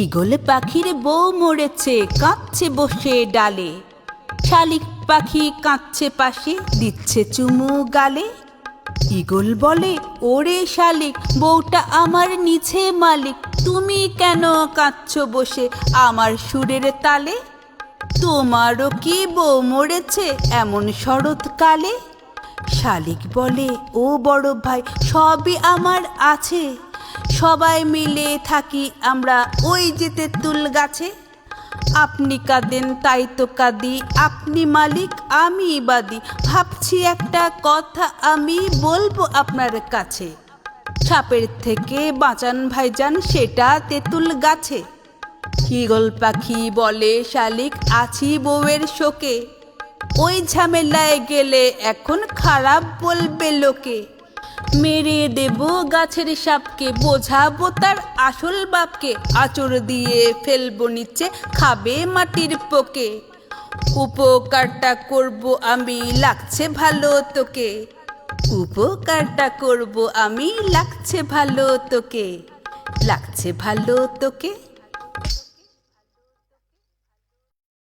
Eagle পাখির বউ মরেছে, কাঁদছে, বসে ডালে। শালিক পাখি কাঁদছে পাশে, দিচ্ছে চুমু গালে। ইগল বলে, ওরে শালিক, বউটা আমার নিচে মালিক, তুমি কেন কাঁদছো বসে আমার সুরের তালে? তোমারও কি বউ মরেছে এমন শরৎকালে শালিক বলে, ও বড় ভাই, সবই আমার আছে। সবাই মিলে থাকি আমরা ওই যে তেঁতুল গাছে। আপনি কাঁদেন, তাই তো কাঁদি। আপনি মালিক, আমি বাদী। ভাবছি একটা কথা আমি বলব আপনার কাছে। সাপের থেকে বাঁচান ভাইজান, সেটা তেঁতুল গাছে। ঈগল পাখি বলে, শালিক, আছি বউয়ের শোকে। ওই ঝামেলায় গেলে এখন খারাপ বলবে লোকে। মেরে দেব গাছের সাপকে, বোঝাবো তার আসল বাপকে। আচর দিয়ে ফেলব নিচে, খাবে মাটির পোকে। উপকারটা করব আমি, লাগছে ভালো তোকে। উপকারটা করব আমি, লাগছে ভালো তোকে। লাগছে ভালো তোকে।